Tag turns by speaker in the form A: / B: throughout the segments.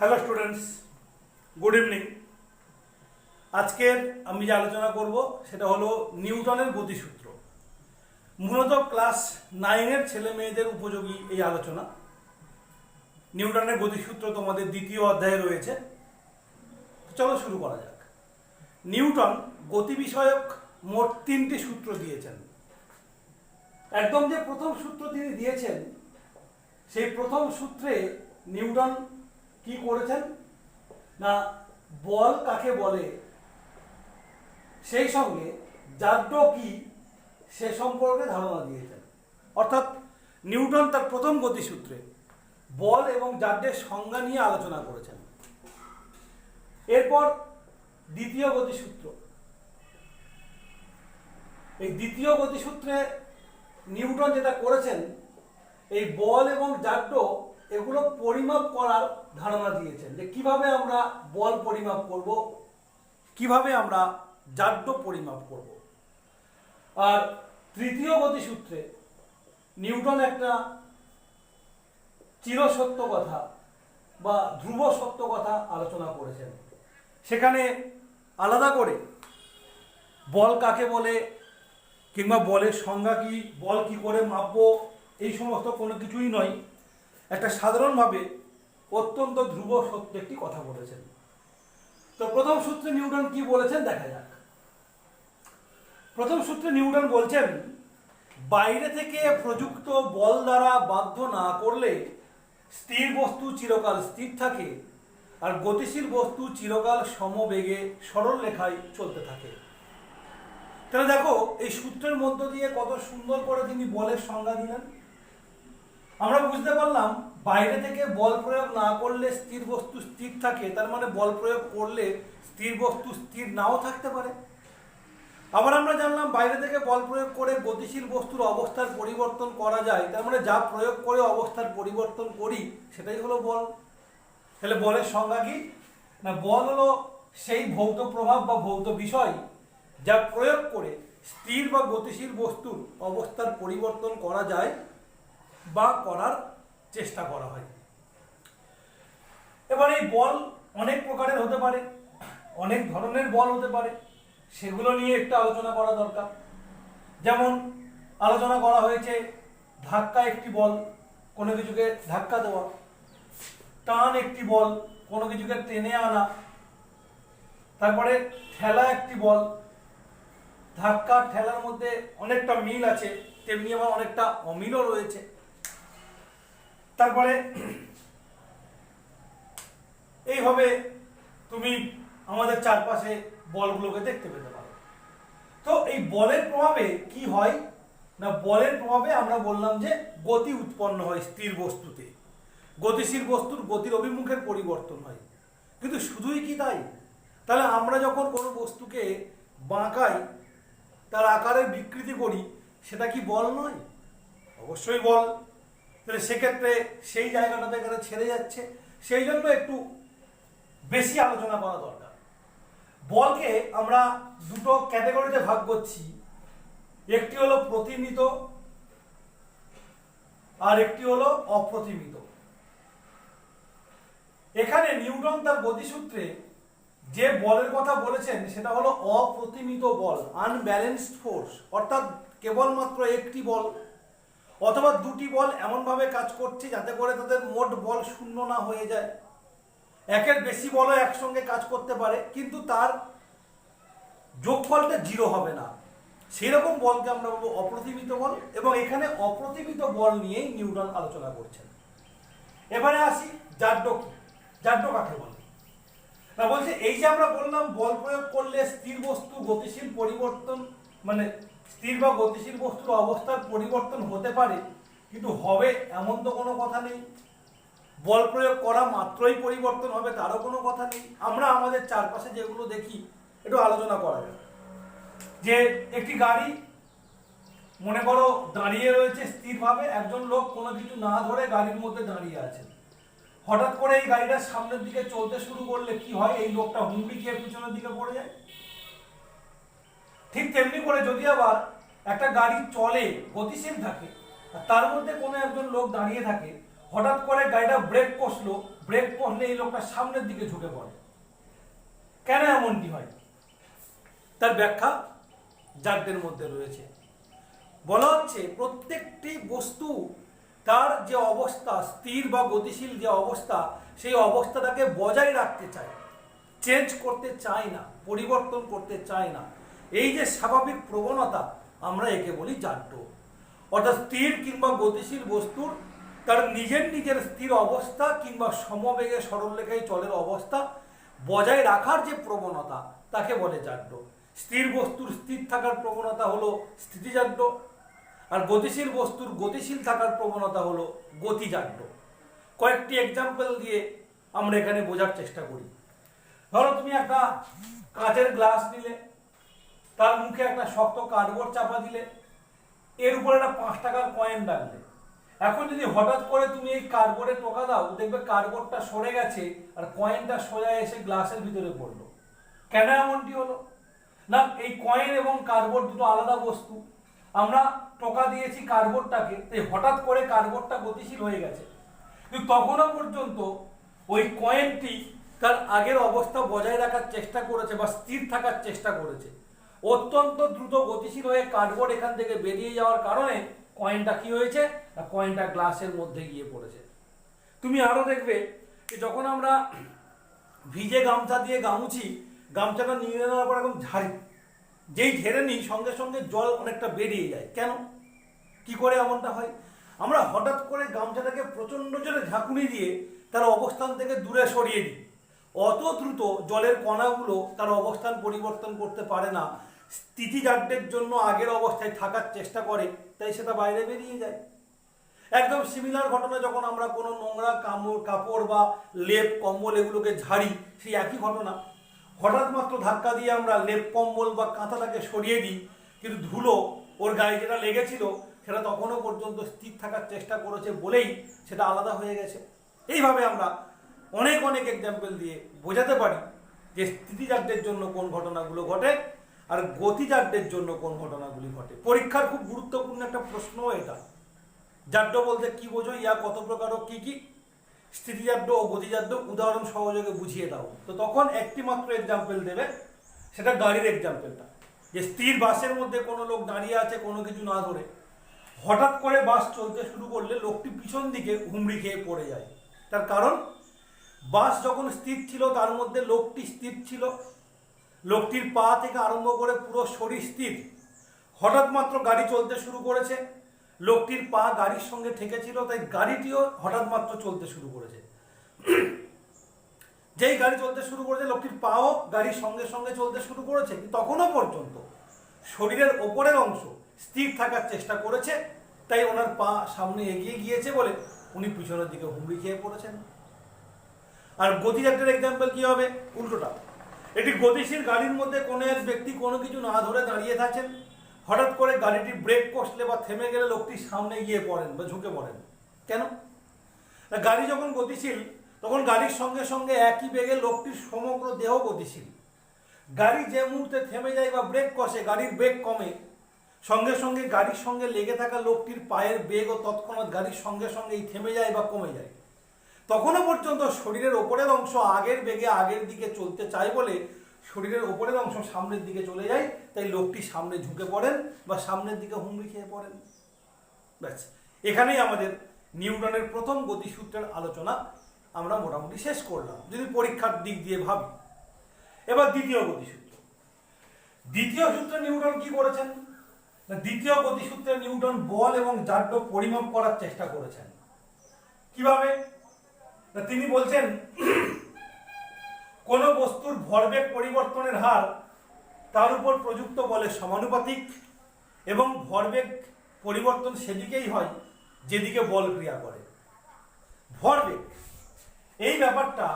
A: Hello students good evening আজকের আমি যে আলোচনা করব সেটা হলো নিউটনের গতিসূত্র। মূলত ক্লাস নাইনের ছেলে মেয়েদের উপযোগী এই আলোচনা। নিউটনের গতিসূত্র তোমাদের দ্বিতীয় অধ্যায়ে রয়েছে। চলো শুরু করা যাক। নিউটন গতি বিষয়ক মোট তিনটি সূত্র দিয়েছেন। একদম যে প্রথম সূত্র তিনি দিয়েছেন, সেই প্রথম সূত্রে নিউটন কি করেছেন? না, বল কাকে বলে? সেই সঙ্গে জাড্য কি? সে সম্পর্কে ধারণা দিয়েছেন। অর্থাৎ নিউটন তার প্রথম গতিসূত্রে বল এবং জাড্যের সংজ্ঞা নিয়ে আলোচনা করেছেন। এরপর দ্বিতীয় গতিসূত্র। এই দ্বিতীয় গতিসূত্রে নিউটন যেটা করেছেন, এই বল এবং জাড্য এগুলো পরিমাপ করার ধারণা দিয়েছেন যে কীভাবে আমরা বল পরিমাপ করব, কীভাবে আমরা জাড্য পরিমাপ করব। আর তৃতীয় গতিসূত্রে নিউটন একটা চিরসত্য কথা বা ধ্রুব সত্য কথা আলোচনা করেছেন। সেখানে আলাদা করে বল কাকে বলে কিংবা বলের সংজ্ঞা কি, বল কি করে মাপবো, এই সমস্ত কোনো কিছুই নয়। একটা সাধারণভাবে অত্যন্ত ধ্রুব সত্য একটি কথা বলেছেন। তো প্রথম সূত্রে নিউটন কি বলেছেন দেখা যাক। প্রথম সূত্রে নিউটন বলছেন, বাইরে থেকে প্রযুক্ত বল দ্বারা বাধ্য না করলে স্থির বস্তু চিরকাল স্থির থাকে আর গতিশীল বস্তু চিরকাল সমবেগে সরল রেখায় চলতে থাকে। তাহলে দেখো, এই সূত্রের মধ্য দিয়ে কত সুন্দর করে তিনি বলের সংজ্ঞা দিলেন। আমরা বুঝতে পারলাম বাইরে থেকে বল প্রয়োগ না করলে স্থির বস্তু স্থির থাকে, তার মানে বল প্রয়োগ করলে স্থির বস্তু স্থির নাও থাকতে পারে। আবার আমরা জানলাম বাইরে থেকে বল প্রয়োগ করে গতিশীল বস্তুর অবস্থার পরিবর্তন করা যায়, তার মানে যা প্রয়োগ করে অবস্থার পরিবর্তন করি, সেটাই হলো বল। তাহলে বলের সংজ্ঞা কি? না, বল হলো সেই ভৌত প্রভাব বা ভৌত বিষয় যা প্রয়োগ করে স্থির বা গতিশীল বস্তুর অবস্থার পরিবর্তন করা যায় বা করার চেষ্টা করা হয়। এবার এই বল অনেক প্রকারের হতে পারে, অনেক ধরনের বল হতে পারে, সেগুলো নিয়ে একটু আলোচনা করা দরকার। যেমন, আলোচনা করা হয়েছে ধাক্কা একটি বল, কোনো কিছুকে ধাক্কা দেওয়া, টান একটি বল, কোনো কিছুকে টেনে আনা, তারপরে ঠেলা একটি বল, ধাক্কা ঠেলার মধ্যে অনেকটা মিল আছে, তেমনি আবার অনেকটা অমিলও রয়েছে। তারপরে এইভাবে তুমি আমাদের চারপাশে বলগুলোকে দেখতে পেতে পারো। তো এই বলের প্রভাবে কি হয় না বলের প্রভাবে আমরা বললাম যে গতি উৎপন্ন হয় স্থির বস্তুতে। গতিশীল বস্তুর গতির অভিমুখের পরিবর্তন হয়। কিন্তু শুধুই কি তাই? তাহলে আমরা যখন কোনো বস্তুকে বাঁকাই, তার আকারের বিকৃতি করি, সেটা কি বল নয়? অবশ্যই বল। তাহলে সেক্ষেত্রে সেই জায়গাটাতে এখানে ছেড়ে যাচ্ছে। সেই জন্য একটু বেশি আলোচনা করা দরকার। বলকে আমরা দুটো ক্যাটাগরিতে ভাগ করছি। একটি হলো প্রতিমিত আর একটি হলো অপ্রতিমিত এখানে নিউটন তার গতিসূত্রে যে বলের কথা বলেছেন, সেটা হলো অপ্রতিমিত বল আনব্যালেন্সড ফোর্স অর্থাৎ কেবলমাত্র একটি বল অথবা দুটি বল এমনভাবে কাজ করছে যাতে করে তাদের মোট বল শূন্য না হয়ে যায়। একের বেশি বলও একসঙ্গে কাজ করতে পারে, কিন্তু তার যোগফলটা জিরো হবে না। সেরকম বলকে আমরা বলব অপ্রতিমিত বল এবং এখানে অপ্রতিমিত বল নিয়েই নিউটন আলোচনা করছেন। এবারে আসি জাড্য কি কাকে বলে? না, বলছে এই যে আমরা বললাম বল প্রয়োগ করলে স্থির বস্তু গতিশীল পরিবর্তন মানে স্থির বা গতিশীল বস্তুর অবস্থার পরিবর্তন হতে পারে, কিন্তু হবে এমন তো কোনো কথা নেই। বল প্রয়োগ করা মাত্রই পরিবর্তন হবে, তারও কোনো কথা নেই। আমরা আমাদের চারপাশে যেগুলো দেখি, একটু আলোচনা করা যাক। যে একটি গাড়ি, মনে করো, দাঁড়িয়ে রয়েছে স্থিরভাবে, একজন লোক কোনো কিছু না ধরে গাড়ির মধ্যে দাঁড়িয়ে আছে। হঠাৎ করে এই গাড়িটা সামনের দিকে চলতে শুরু করলে কি হয়? এই লোকটা হুমড়ি খেয়ে পিছনের দিকে পড়ে যায়। ঠিক তেমনি করে যদি আবার একটা গাড়ি চলে, গতিশীল থাকে তার মধ্যে কোনো একজন লোক দাঁড়িয়ে থাকে, হঠাৎ করে গাড়িটা ব্রেক কষলো ব্রেক কষলে এই লোকটা সামনের দিকে ঝুঁকে পড়ে। কেন এমনটি হয়? তার ব্যাখ্যা জাড্ডের মধ্যে রয়েছে। বলা হচ্ছে প্রত্যেকটি বস্তু তার যে অবস্থা, স্থির বা গতিশীল যে অবস্থা, সেই অবস্থাটাকে বজায় রাখতে চায়। চেঞ্জ করতে চায় না, পরিবর্তন করতে চায় না। এই যে স্বাভাবিক প্রবণতা, আমরা একে বলি জাড্য অর্থাৎ স্থির কিংবা গতিশীল বস্তুর, তার নিজের নিজের স্থির অবস্থা কিংবা সমবেগে সরলরেখায় চলের অবস্থা বজায় রাখার যে প্রবণতা, তাকে বলে জাড্য স্থির বস্তুর স্থির থাকার প্রবণতা হলো স্থিতিজাড্য আর গতিশীল বস্তুর গতিশীল থাকার প্রবণতা হলো গতিজাড্য কয়েকটি এক্সাম্পল দিয়ে আমরা এখানে বোঝার চেষ্টা করি। ধরো তুমি একটা কাঁচের গ্লাস নিলে। তার মুখে একটা শক্ত কার্ডবোর্ড চাপা দিলে, এর উপরে একটা পাঁচ টাকার কয়েন রাখলে এখন যদি হঠাৎ করে তুমি এই কার্ডবোর্ডে টোকা দাও, দেখবে কার্ডবোর্ডটা সরে গেছে আর কয়েনটা সোজা এসে গ্লাসের ভিতরে পড়ল। কেন এমনটি হলো? না, এই কয়েন এবং কার্ডবোর্ড দুটো আলাদা বস্তু। আমরা টোকা দিয়েছি কার্ডবোর্ডটাকে তাই হঠাৎ করে কার্ডবোর্ডটা গতিশীল হয়ে গেছে। কিন্তু তখনও পর্যন্ত ওই কয়েনটি তার আগের অবস্থা বজায় রাখার চেষ্টা করেছে বা স্থির থাকার চেষ্টা করেছে। অত্যন্ত দ্রুত গতিশীল হয়ে কার্ডবোর্ড এখান থেকে বেরিয়ে যাওয়ার কারণে কয়েনটা কি হয়েছে? কয়েনটা গ্লাসের মধ্যে গিয়ে পড়েছে। তুমি আরও দেখবে যে যখন আমরা ভিজে গামছা দিয়ে গামুছি, গামছাটা নিয়ে নেওয়ার পর এখন ঝাড়ি। যেই ঝেড়ে নিই, সঙ্গে সঙ্গে জল অনেকটা বেরিয়ে যায়। কেন? কি করে এমনটা হয়? আমরা হঠাৎ করে গামছাটাকে প্রচণ্ড জোরে ঝাঁকুনি দিয়ে তার অবস্থান থেকে দূরে সরিয়ে দিই। অত দ্রুত জলের কণাগুলো তার অবস্থান পরিবর্তন করতে পারে না। স্থিতিজাড্যের জন্য আগের অবস্থায় থাকার চেষ্টা করে, তাই সেটা বাইরে বেরিয়ে যায়। একদম সিমিলার ঘটনা যখন আমরা কোনো নোংরা কামড়, কাপড় বা লেপ, কম্বল এগুলোকে ঝাড়ি, সেই একই ঘটনা। হঠাৎ মাত্র ধাক্কা দিয়ে আমরা লেপ, কম্বল বা কাঁথাটাকে সরিয়ে দিই, কিন্তু ধুলো ওর গায়ে যেটা লেগেছিল সেটা তখনও পর্যন্ত স্থির থাকার চেষ্টা করেছে বলেই সেটা আলাদা হয়ে গেছে। এইভাবে আমরা অনেক অনেক এক্সাম্পল দিয়ে বোঝাতে পারি যে স্থিতিজাড্যের জন্য কোন ঘটনাগুলো ঘটে আর গতিজাড্যের জন্য কোন ঘটনাগুলি ঘটে। পরীক্ষার খুব গুরুত্বপূর্ণ একটা প্রশ্ন এটা। জাড্য বলতে কি বোঝো ইয়া কত প্রকার ও কি কি? স্থিতিজাড্য ও গতিজাড্য উদাহরণ সহযোগে বুঝিয়ে দাও। তো তখন একটি মাত্র এক্সাম্পল দেবে, সেটা গাড়ির এক্সাম্পলটা যে স্থির বাসের মধ্যে কোনো লোক দাঁড়িয়ে আছে, কোনো কিছু না ধরে। হঠাৎ করে বাস চলতে শুরু করলে লোকটি পিছন দিকে হুমড়ি খেয়ে পড়ে যায়। তার কারণ বাস যখন স্থির ছিল, তার মধ্যে লোকটি স্থির ছিল। লোকটির পা থেকে আরম্ভ করে পুরো শরীর স্থির। হঠাৎ মাত্র গাড়ি চলতে শুরু করেছে। লোকটির পা গাড়ির সঙ্গে ঠেকেছিল, তাই গাড়িটিও হঠাৎ মাত্র চলতে শুরু করেছে। যেই গাড়ি চলতে শুরু করেছে, লোকটির পাও গাড়ির সঙ্গে সঙ্গে চলতে শুরু করেছে। তখনও পর্যন্ত শরীরের ওপরের অংশ স্থির থাকার চেষ্টা করেছে, তাই ওনার পা সামনে এগিয়ে গিয়েছে বলে উনি পিছনের দিকে হুমড়ি খেয়ে পড়েছেন। আর গতিযাত্রার এক্সাম্পল কি হবে? উল্টোটা। একটি গতিশীল গাড়ির মধ্যে কোনো এক ব্যক্তি কোনো কিছু না ধরে দাঁড়িয়ে থাকেন। হঠাৎ করে গাড়িটি ব্রেক কষলে বা থেমে গেলে লোকটি সামনে গিয়ে পড়েন বা ঝুঁকে পড়েন। কেন? গাড়ি যখন গতিশীল, তখন গাড়ির সঙ্গে সঙ্গে একই বেগে লোকটির সমগ্র দেহ গতিশীল। গাড়ি যে মুহূর্তে থেমে যায় বা ব্রেক কষে, গাড়ির বেগ কমে, সঙ্গে সঙ্গে গাড়ির সঙ্গে লেগে থাকা লোকটির পায়ের বেগ ও তৎক্ষণাৎ গাড়ির সঙ্গে সঙ্গেই থেমে যায় বা কমে যায়। তখনও পর্যন্ত শরীরের ওপরের অংশ আগের বেগে আগের দিকে চলতে চায় বলে শরীরের ওপরের অংশ সামনের দিকে চলে যায়, তাই লোকটি সামনে ঝুঁকে পড়েন বা সামনের দিকে হুমড়ি খেয়ে পড়েন। ব্যাস, এখানেই আমাদের নিউটনের প্রথম গতিসূত্রের আলোচনা আমরা মোটামুটি শেষ করলাম, যদি পরীক্ষার দিক দিয়ে ভাবি। এবার দ্বিতীয় গতিসূত্র। দ্বিতীয় সূত্রে নিউটন কি করেছেন? দ্বিতীয় গতিসূত্রে নিউটন বল এবং জাড্য পরিমাপ করার চেষ্টা করেছেন। কীভাবে? তিনি বলছেন, কোন বস্তুর ভরবেগ পরিবর্তনের হার তার উপর প্রযুক্ত বলে সমানুপাতিক এবং ভরবেগ পরিবর্তন সেদিকেই হয়, যেদিকে বল ক্রিয়া করে। ভরবেগ, এই ব্যাপারটা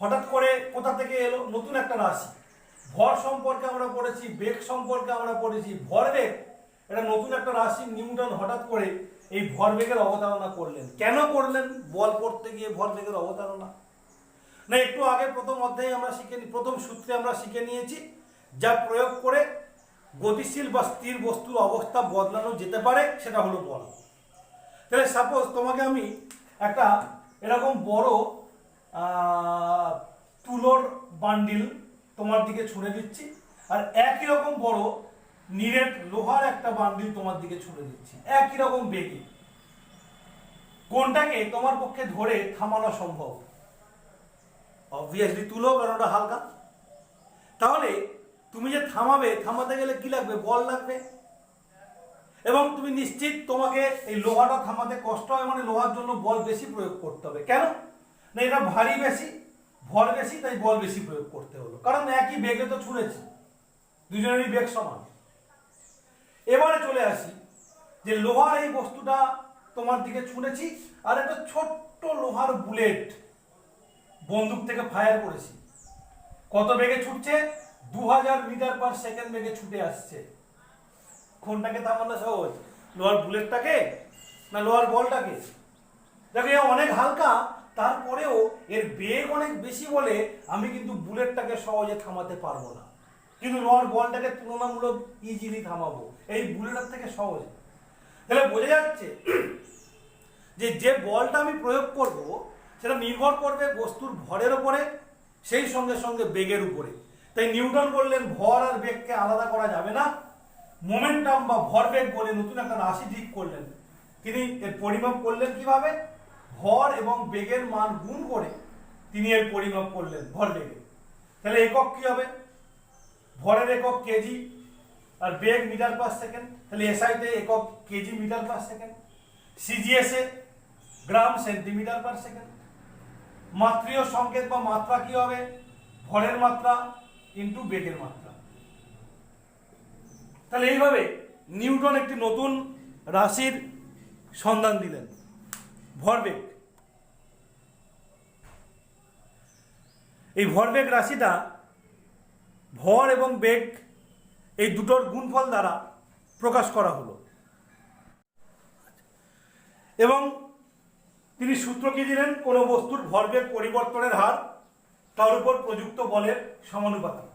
A: হঠাৎ করে কোথা থেকে এলো? নতুন একটা রাশি। ভর সম্পর্কে আমরা পড়েছি, বেগ সম্পর্কে আমরা পড়েছি। ভরবেগ, এটা নতুন একটা রাশি, নিউটন হঠাৎ করে এই ভরবেগের অবতারণা করলেন। কেন করলেন? বল পড়তে গিয়ে ভরবেগের অবতারণা। না, একটু আগে প্রথম অধ্যায়ে আমরা শিখে প্রথম সূত্রে আমরা শিখে নিয়েছি, যা প্রয়োগ করে গতিশীল বা স্থির বস্তুর অবস্থা বদলানো যেতে পারে, সেটা হলো বল। তাহলে সাপোজ তোমাকে আমি একটা এরকম বড় তুলোর বান্ডিল তোমার দিকে ছুঁড়ে দিচ্ছি, আর একই রকম বড় নিরেট লোহার একটা বান্ডিল তোমার দিকে ছুঁড়ে দিচ্ছি। একই রকম বেগে। কোনটাকে তোমার পক্ষে ধরে থামানো সম্ভব? অবভিয়াসলি তুলো, কারণ ওটা হালকা। তাহলে তুমি যে থামাবে, থামাতে গেলে কি লাগবে? বল লাগবে। এবং তুমি নিশ্চিত তোমাকে এই লোহাটা থামাতে কষ্ট হয় মানে লোহার জন্য বল বেশি প্রয়োগ করতে হবে। কেন? না, এটা ভারী বেশি, ভর বেশি, তাই বল বেশি প্রয়োগ করতে হলো। কারণ একই বেগে তো ছুঁড়েছি। দুজনেরই বেগ সমান। এবারে চলে আসি, যে লোহার এই বস্তুটা তোমার দিকে ছুঁড়েছি আর একটা ছোট্ট লোহার বুলেট বন্দুক থেকে ফায়ার করেছি। কত বেগে ছুটছে? দু হাজার মিটার পার সেকেন্ড বেগে ছুটে আসছে। কোনটাকে থামানো সহজ। লোহার বুলেটটাকে না লোহার বলটাকে? দেখো, এ অনেক হালকা, তারপরেও এর বেগ অনেক বেশি বলে আমি কিন্তু বুলেটটাকে সহজে থামাতে পারব না। কিন্তু লোহার বলটাকে তুলনামূলক ইজিলি থামাবো। এই বুলেটের থেকে সহজ। তাহলে বোঝা যাচ্ছে যে যে বলটা আমি প্রয়োগ করব, সেটা নির্ভর করবে বস্তুর ভরের উপরে, সেই সঙ্গে সঙ্গে বেগের উপরে। তাই নিউটন বললেন, ভর আর বেগকে আলাদা করা যাবে না। মোমেন্টাম বা ভরবেগ বলে নতুন একটা রাশি ঠিক করলেন। তিনি এর পরিমাপ করলেন কীভাবে? ভর এবং বেগের মান গুণ করে তিনি এর পরিমাপ করলেন ভর ভরবেগের তাহলে একক কি হবে? ভরের একক কেজি। আর বেগ মিটার পার সেকেন্ড, তাহলে এসআইতে একক কেজি মিটার পার সেকেন্ড সিজিএসে গ্রাম সেন্টিমিটার পার সেকেন্ড। মাত্রীয় সংকেত বা মাত্রা কি হবে? ভরের মাত্রা ইন্টু বেগের মাত্রা। তাহলে এইভাবে নিউটন একটি নতুন রাশির সন্ধান দিলেন। ভরবেগ এই ভরবেগ রাশিটা ভর এবং বেগ এই দুটোর গুণফল দ্বারা প্রকাশ করা হলো। এবং তিনি সূত্র কি দিলেন? কোনো বস্তুর ভরবেগ পরিবর্তনের হার তার উপর প্রযুক্ত বলের সমানুপাতিক।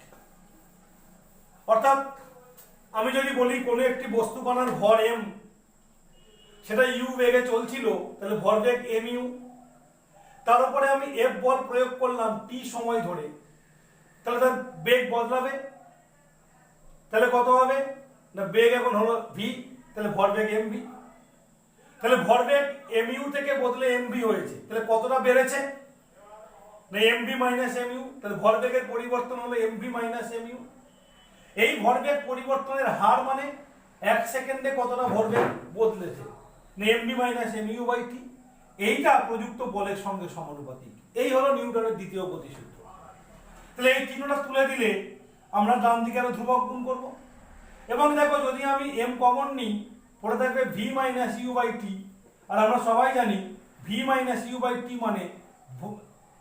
A: অর্থাৎ আমি যদি বলি কোনো একটি বস্তু বানার ভর এম সেটা ইউ বেগে চলছিল, তাহলে ভরবেগ এম ইউ তার উপরে আমি এফ বল প্রয়োগ করলাম টি সময় ধরে, তাহলে তার বেগ বদলাবে। তাহলে কত হবে? না, বেগ এখন হলো ভি তাহলে ভরবেগ এম ভি তাহলে ভরবেগ এম ইউ থেকে বদলে এম ভি হয়েছে। তাহলে কতটা বেড়েছে? না M V minus M U তাহলে ভরবেগের পরিবর্তন হলো M V minus M U এই ভরবেগ পরিবর্তনের হার মানে এক সেকেন্ডে কতটা ভরবেগ বদলেছে? না M V minus M U by T এইটা প্রযুক্ত বলের সঙ্গে সমানুপাতিক। এই হলো নিউটনের দ্বিতীয় গতিসূত্র তাহলে এই চিহ্নটা তুলে দিলে আমরা ডান দিকে আরও ধ্রুবক গুণ করব। এবং দেখো যদি আমি এম কমন নিই পড়ে থাকবে V minus U by T আর আমরা সবাই জানি V minus U by T মানে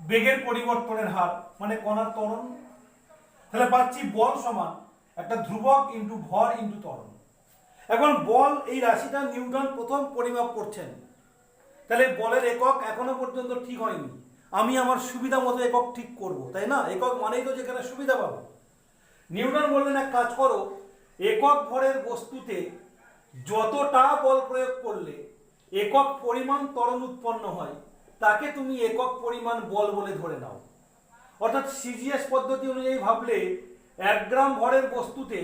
A: বেগের পরিবর্তনের হার মানে কণার ত্বরণ। তাহলে পাচ্ছি বল সমান একটা ধ্রুবক ইন্টু ভর ইন্টু ত্বরণ। এখন বল এই রাশিটা নিউটন প্রথম পরিমাপ করছেন। তাহলে বলের একক এখনও পর্যন্ত ঠিক হয়নি। আমি আমার সুবিধা মতো একক ঠিক করব, তাই না? একক মানেই তো যেখানে সুবিধা পাবো। নিউটন বললেন, এক কাজ করো, একক ভরের বস্তুতে যতটা বল প্রয়োগ করলে একক পরিমাণ ত্বরণ উৎপন্ন হয়, তাকে তুমি একক পরিমাণ বল বলে ধরে নাও। অর্থাৎ সিজিএস পদ্ধতি অনুযায়ী ভাবলে, এক গ্রাম ভরের বস্তুতে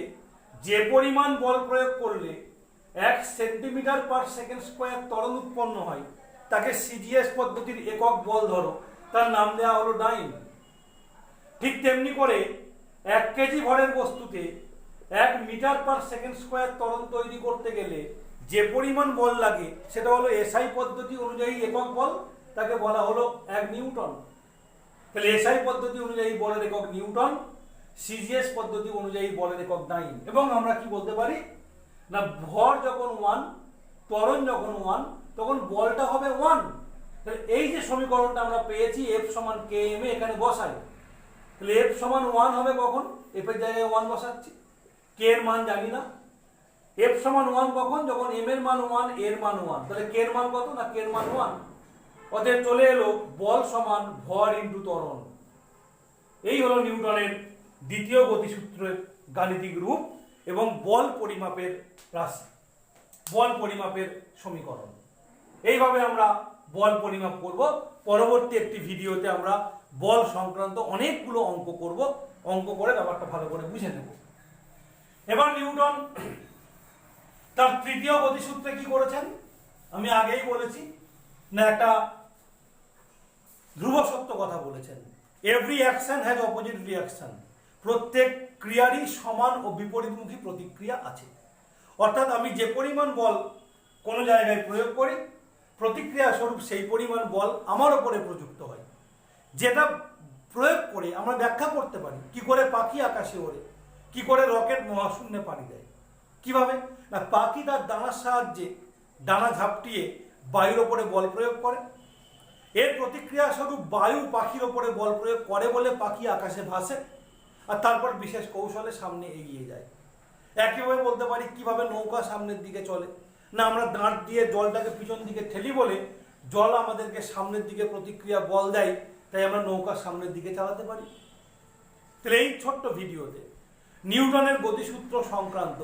A: যে পরিমাণ বল প্রয়োগ করলে এক সেন্টিমিটার পার সেকেন্ড স্কোয়ার ত্বরণ উৎপন্ন হয়, তাকে সিজিএস পদ্ধতির একক বল ধরো। তার নাম দেওয়া হলো ডাইন। ঠিক তেমনি করে এক কেজি ভরের বস্তুতে এক মিটার পার সেকেন্ড স্কোয়ার ত্বরণ তৈরি করতে গেলে যে পরিমাণ বল লাগে, সেটা হলো এসআই পদ্ধতি অনুযায়ী একক বল, তাকে বলা হলো এক নিউটন। তাহলে এসআই পদ্ধতি অনুযায়ী বলের একক নিউটন, সিজিএস পদ্ধতি অনুযায়ী বলের একক নাইন। এবং আমরা কি বলতে পারি? না, ভর যখন ওয়ান, ত্বরণ যখন ওয়ান, তখন বলটা হবে ওয়ান। তাহলে এই যে সমীকরণটা আমরা পেয়েছি, এফ সমান কে এম এখানে বসাই তাহলে এফ সমান ওয়ান হবে কখন? এফ এর জায়গায় ওয়ান বসাচ্ছি। কে এর মান জানি না। এফ সমান ওয়ান কখন? যখন এম এর মান ওয়ানের মান ওয়ান তাহলে কে এর মান কত না কে এর মান ওয়ান অতএব চলে এলো বল সমান ভর ইন্টু ত্বরণ। এই হলো নিউটনের দ্বিতীয় গতিসূত্রের গাণিতিক রূপ এবং বল পরিমাপের রাশি, বল পরিমাপের সমীকরণ। এইভাবে আমরা বল পরিমাপ করব। পরবর্তী একটি ভিডিওতে আমরা বল সংক্রান্ত অনেকগুলো অঙ্ক করব। অঙ্ক করে ব্যাপারটা ভালো করে বুঝে নেব। এবার নিউটন তার তৃতীয় গতিসূত্রে কি করেছেন? আমি আগেই বলেছি, না, একটা ধ্রুব সত্য কথা বলেছেন। Every action has opposite reaction প্রত্যেক ক্রিয়ারই সমান ও বিপরীতমুখী প্রতিক্রিয়া আছে। অর্থাৎ আমি যে পরিমাণ বল কোনো জায়গায় প্রয়োগ করি, প্রতিক্রিয়া স্বরূপ সেই পরিমাণ বল আমার ওপরে প্রযুক্ত হয়। যেটা প্রয়োগ করে আমরা ব্যাখ্যা করতে পারি। কি করে পাখি আকাশে ওড়ে? কি করে রকেট মহাশূন্যে পাড়ি দেয়? কীভাবে? না, পাখি তার ডানার সাহায্যে ডানা ঝাপটিয়ে বায়ুর ওপরে বল প্রয়োগ করে। এর প্রতিক্রিয়া স্বরূপ বায়ু পাখির ওপরে বল প্রয়োগ করে বলে পাখি আকাশে ভাসে আর তারপর বিশেষ কৌশলে সামনে এগিয়ে যায়। একইভাবে বলতে পারি, কীভাবে নৌকা সামনের দিকে চলে? না, আমরা দাঁড় দিয়ে জলটাকে পিছন দিকে ঠেলি বলে জল আমাদেরকে সামনের দিকে প্রতিক্রিয়া বল দেয় তাই আমরা নৌকা সামনের দিকে চালাতে পারি। তাহলে এই ছোট্ট ভিডিওতে নিউটনের গতিসূত্র সংক্রান্ত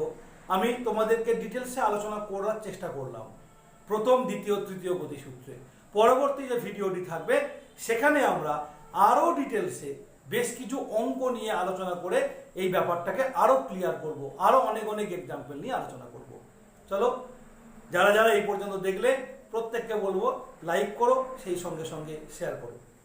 A: আমি তোমাদেরকে ডিটেলসে আলোচনা করার চেষ্টা করলাম। প্রথম, দ্বিতীয়, তৃতীয় গতিসূত্রে। পরবর্তী যে ভিডিওটি থাকবে, সেখানে আমরা আরও ডিটেলসে বেশ কিছু অঙ্ক নিয়ে আলোচনা করে এই ব্যাপারটাকে আরও ক্লিয়ার করব, আরও অনেক অনেক এক্সাম্পল নিয়ে আলোচনা করব। চলো, যারা যারা এই পর্যন্ত দেখলে প্রত্যেককে বলব লাইক করো, সেই সঙ্গে সঙ্গে শেয়ার করো।